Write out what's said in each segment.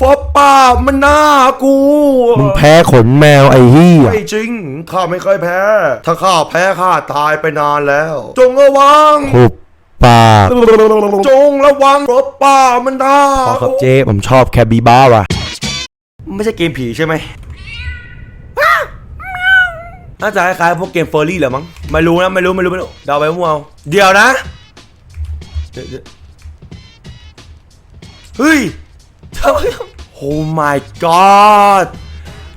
ฟอปป้ามันหน้ากูมึงแพ้ขนแมวไอ้เหี้ย ไม่จริง ข้าไม่เคยแพ้ ถ้าข้าแพ้ข้าตายไปนานแล้ว จงระวัง หุบปากจงระวังฟอปป้ามันหน้าขอครับเจ๊ผมชอบแคบิบ้าว่ะ ไม่ใช่เกมผีใช่ไหมน่าจะคล้ายๆพวกเกมเฟอร์รี่แหละมั้ง ไม่รู้นะ ไม่รู้ ไม่รู้ ไม่รู้ เดาไปมั่วเอาเดี๋ยวนะเดี๋ยวเดี๋ยวเฮ้ยทำไม โอ้ my god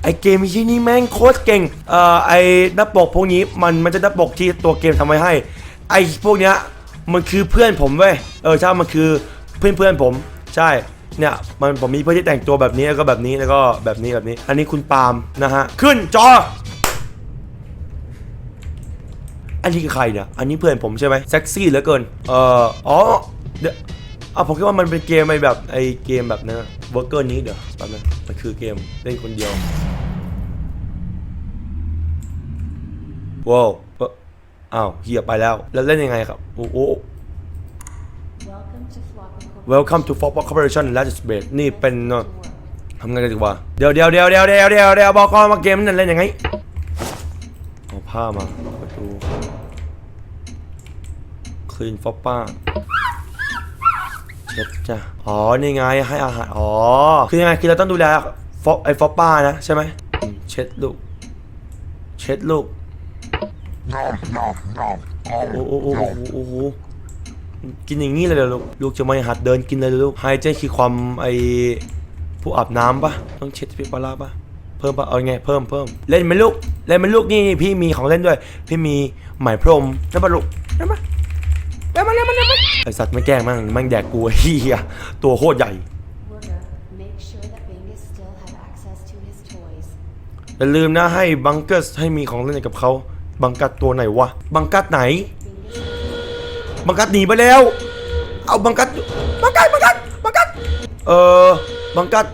ไอเกมที่นี่แม่งโคตรเก่ง เอ่อ ไอหน้าปกพวกนี้มันมันจะหน้าปกที่ตัวเกมทำไว้ให้ ไอพวกเนี้ยมันคือเพื่อนผมเว้ย เออใช่มันคือเพื่อนเพื่อนผม ใช่ เนี่ยมันผมมีเพื่อนที่แต่งตัวแบบนี้แล้วก็แบบนี้แล้วก็แบบนี้แบบนี้ อันนี้คุณปาล์มนะฮะ ขึ้นจอ อันนี้คือใครเนี่ย อันนี้เพื่อนผมใช่ไหมเซ็กซี่เหลือเกิน เอ่อ อ๋อ เดี๋ยวอะผมคิดว่ามันเป็นเกมไอแบบไอเกมแบบนั้น เวอร์เกอร์นี้เดี๋ยวแป๊บนึงมันคือเกมเล่นคนเดียวว้าวเอ่ออ้าวเฮียไปแล้ว แล้วเล่นยังไงครับ โอ้โห Welcome to Flopping Welcome to Football Corporation. Corporation Let's Bet นี่เป็นเอ่อ To work. ทำไงกันดีวะเดี๋ยวเดี๋ยวเดี๋ยวเดี๋ยวเดี๋ยวเดี๋ยวเดี๋ยวบอกก่อนมาเกมนั่นเล่นยังไงเอาผ้ามาประตูคลีนฟอปป้าเช็ดจ้ะอ๋อนี่ไงให้อาหารอ๋อคือยังไงคือเราต้องดูแลฟอไอ้ฟอปป้านะใช่ไหมเช็ดลูก เช็ดลูกโอ้โหโอ้โหโอ้โหกินอย่างนี้เลยเหรอลูกลูกจะไม่หัดเดินกินเลยลูกไฮเจคือความไอผู้อาบน้ำปะต้องเช็ดพิปลาปะเพิ่มปะเอาไงเพิ่มเพิ่มเล่นไหมลูกเล่นไหมลูกนี่นี่พี่มีของเล่นด้วย พี่มีไหมพรมนั่นปะลูกนั่นปะ เล่นมาเล่นมาเล่นมาไอสัตว์ไม่แกล้งมั่งมั่งแดกกูไอ้เฮียตัวโคตรใหญ่ Worker, make sure that Vegas still have access to his toys. อย่าลืมนะให้บังเกิสให้มีของเล่นกับเขาบังกัดตัวไหนวะ บังกัดไหน บังกัดหนีไปแล้ว เอาบังกัดบังกัดบังกัดบังกัดเออบังกัด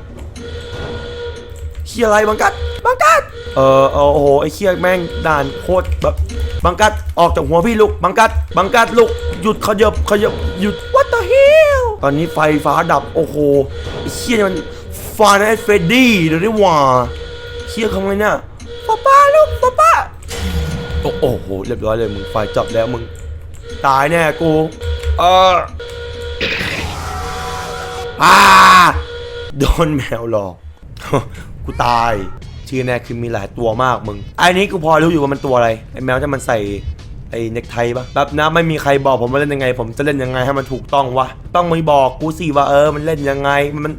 เฮียอะไรบังกัดบังกัดเออเออโอ้โหไอ้เฮียแม่งด่านโคตรแบบบังกัดออกจากหัวพี่ลูกบังกัด บังกัดลูกหยุดขยับขยับหยุด what the hell ตอนนี้ไฟฟ้าดับโอ้โหเฮียมันฟาแอนเฟดดี้เดี๋ยวนี้ว่าเฮียทำไงเนี่ยป้าป้าลูกป้าป้าโอ้โหเรียบร้อยเลยมึงไฟจับแล้วมึง ตายแน่กูเอออาโดนแมวหลอก กูตาย ชื่อแน่คือมีหลายตัวมากมึงไอ้นี้กูพอรู้อยู่ว่ามันตัวอะไรไอ้แมวที่มันใส่ ไอ้เน็กไทปะแบบนะไม่มีใครบอกผมว่าเล่นยังไง ผมจะเล่นยังไงให้มันถูกต้องวะต้องมาบอกกูสิว่าเออมันเล่นยังไงมัน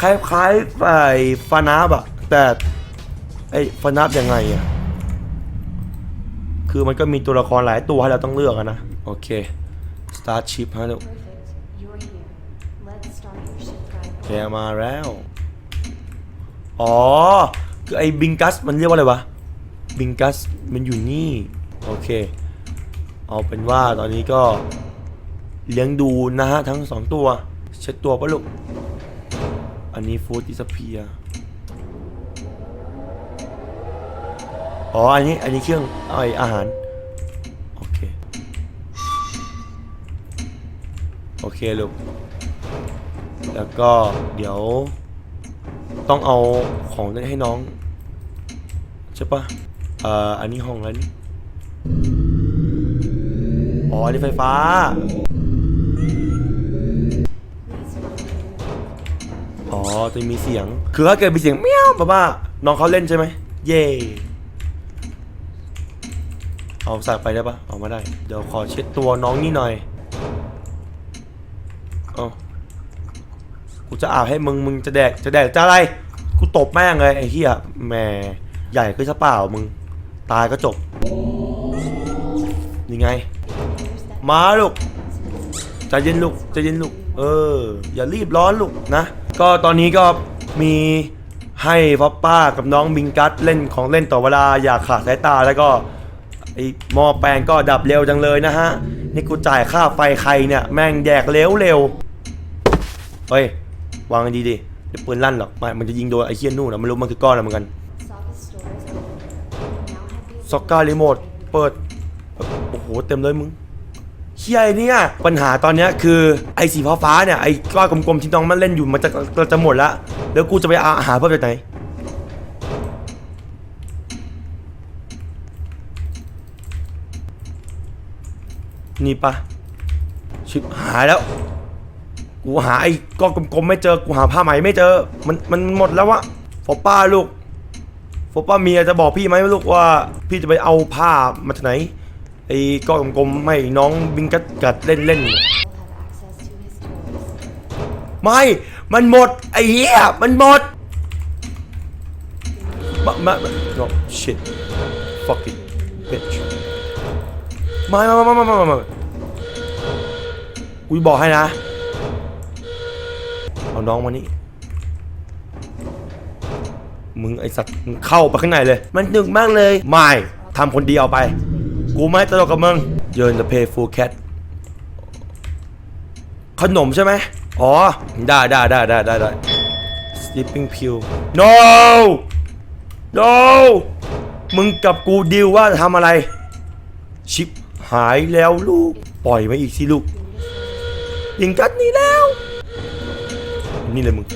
คล้ายๆไอ้ฟานาบอะแต่ไอ้ฟานาบยังไงอะคือมันก็มีตัวละครหลายตัวให้เราต้องเลือกอะนะโอเค start ship ฮะลูก perfect. You're here. Let's start your shift right แกมาแล้ว อ๋อ คือไอ้บิงกัสมันเรียกว่าอะไรวะ บิงกัสมันอยู่นี่ โอเค เอาเป็นว่าตอนนี้ก็เลี้ยงดูนะฮะทั้งสองตัว เช็ดตัวปะลูก อันนี้ฟูดดิสเพียอ๋อ อันนี้ อันนี้เครื่องไออาหาร โอเค โอเคลูก แล้วก็เดี๋ยว ต้องเอาของเล่นให้น้อง ใช่ปะเอ่อ อันนี้ห้องอะไรนี่ อ๋ออันนี้ไฟฟ้า อ๋อจะมีเสียง คือถ้าเกิดมีเสียงเมี้ยวแบบว่าน้องเขาเล่นใช่ไหม เย่เอาใส่ไปได้ปะเอามาได้ เดี๋ยวขอเช็ดตัวน้องนี่หน่อย เอากูจะอาบให้มึง มึงจะแดก จะแดก จะอะไร กูตบแม่งเลยไอ้เหี้ยแหมใหญ่ขึ้นซะเปล่ามึง ตายก็จบนี่ไง มาลูกใจเย็นลูกใจเย็นลูก เออ อย่ารีบร้อนลูกนะ ก็ตอนนี้ก็มีให้พ่อป้ากับน้องบิงกัสเล่นของเล่นต่อเวลาอย่าขาดสายตาแล้วก็ไอ้หม้อแปลงก็ดับเร็วจังเลยนะฮะ นี่กูจ่ายค่าไฟใครเนี่ย แม่งแดกเร็วเร็วเฮ้ย วางดีดิเดี๋ยวปืนลั่นหรอกไม่มันจะยิงโดนไอ้เคียนนู่นนะไม่รู้มันคือก้อนอะไรเหมือนกันซ็อกก้ารีโมทเปิด โอ้โห เต็มเลยมึง เฮียเนี่ยปัญหาตอนนี้คือไอ้สีฟ้าเนี่ยไอ้ก้อนกลมๆที่น้องมันเล่นอยู่มันจะจะหมดล้วแล้วกูจะไปาหาเพิ่มจากไหนนี่ปะชิบหายแล้ว กูหาไอ้ก้อนกลมๆไม่เจอกูหาผ้าไหมไม่เจอ มันมันหมดแล้ววะฟอป้าลูกฟอป้าเมียจะบอกพี่ไหมลูกว่า พี่จะไปเอาผ้ามาจากไหน ไอ้ก้อนกลมๆไม่น้องบิงกัดกัดเล่นเล่น Will have access to his toys. ไม่ มันหมด ไอ้เหี้ย มันหมดมามามา no shit fuck it bitch มามามามามามามากูบอกให้นะ เอาน้องมานี่มึงไอสัตว์มึงเข้าไปข้างในเลย มันหนึกมากเลย ไม่ทำคนเดียวไป กูไม่ตลกกับมึง You're in the pay full cat ขนมใช่ไหมอ๋อ ได้ได้ได้ได้ได้ได้ sleeping pill no no มึงกับกูดีลว่าจะทำอะไร ชิปหายแล้วลูก ปล่อยมาอีกสิลูกยิงกัดนี่แล้ว นี่เลยมึง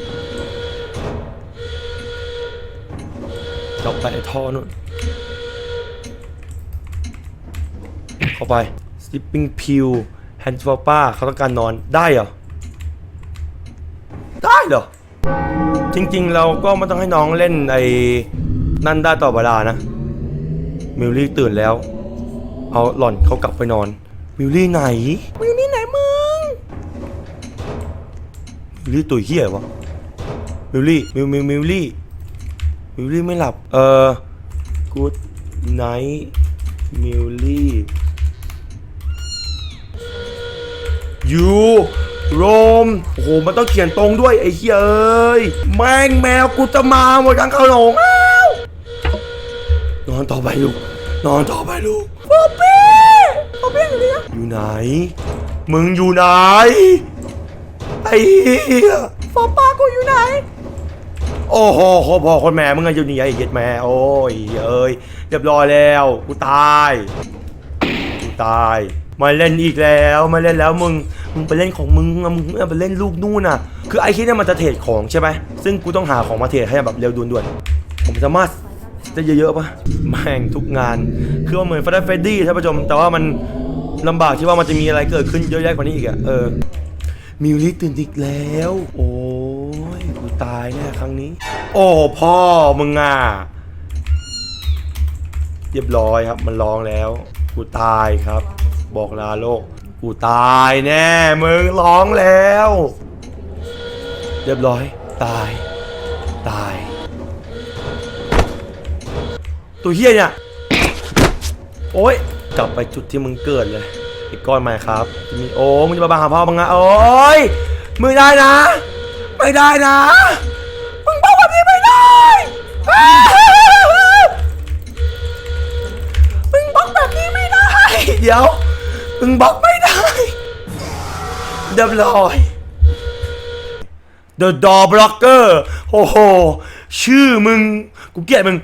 จับไปไอ้ท่อนู่น เข้าไป sleeping pill hand for ป้าเขาต้องการนอนได้เหรอ ได้เหรอ จริงๆ เราก็ไม่ต้องให้น้องเล่นไอ้นั่นได้ต่อเวลานะ มิลลี่ตื่นแล้ว เอาหล่อนเขากลับไปนอน มิลลี่ไหน มิลลี่ไหนมึง มิลลี่ตัวเหี้ยวะ มิลลี่ มิลมิลมิลลี่ มิลลี่ไม่หลับ เออ good night มิลลี่ ยูโรมโอ้โหมันต้องเขียนตรงด้วยไอ้เหี้ยเอ้ยแม่งแมวกูจะมาหมดทั้งขนมแล้วนอนต่อไปลูกนอนต่อไปลูกป๊อปปี้ป๊อปปี้อยู่นี่นะอยู่ไหน มึงอยู่ไหนไอ้เหี้ยฟอป้ากูอยู่ไหนโอ้โหโคพ่อคนแม่มึงอะอยู่นี่ไอ้เหี้ยแม่โอ้ยเอ้ยเรียบร้อยแล้วกูตายกูตาย มาเล่นอีกแล้วมาเล่นแล้วมึงมึงไปเล่นของมึงมึงไปเล่นลูกนู่นน่ะ คือไอ้คิดเนี่ยมันจะเทรดของใช่ไหมซึ่งกูต้องหาของมาเทรดให้แบบเร็วด่วนๆผมสามารถได้เยอะๆปะแม่งทุกงาน คือว่าเหมือนฟรเฟดดี้ท่านผู้ชม แต่ว่ามันลำบากที่ว่ามันจะมีอะไรเกิดขึ้นเยอะแยะกว่านี้อีกอะเออมิวลิตื่นอีกแล้ว โอ้ยกูตายแน่ครั้งนี้ โอ้พ่อมึงอะเรียบร้อยครับมันร้องแล้ว กูตายครับ บอกลาโลก กูตายแน่มึงร้องแล้ว เรียบร้อย ตาย ตาย ตัวเฮียเนี่ย โอ๊ยกลับไปจุดที่มึงเกิดเลยไอ้ก้อนใหม่ครับมีโอ้มึงจะมาบังหาพ่อมึงอะโอ๊ยไม่ได้นะ ไม่ได้นะมึงบอกแบบนี้ไม่ได้มึงบล็อกแบบนี้ไม่ได้ เดี๋ยว มึงบล็อกไม่ได้เดบลอย The Door Blocker โอ้โห ชื่อมึง กูเกลียดมึง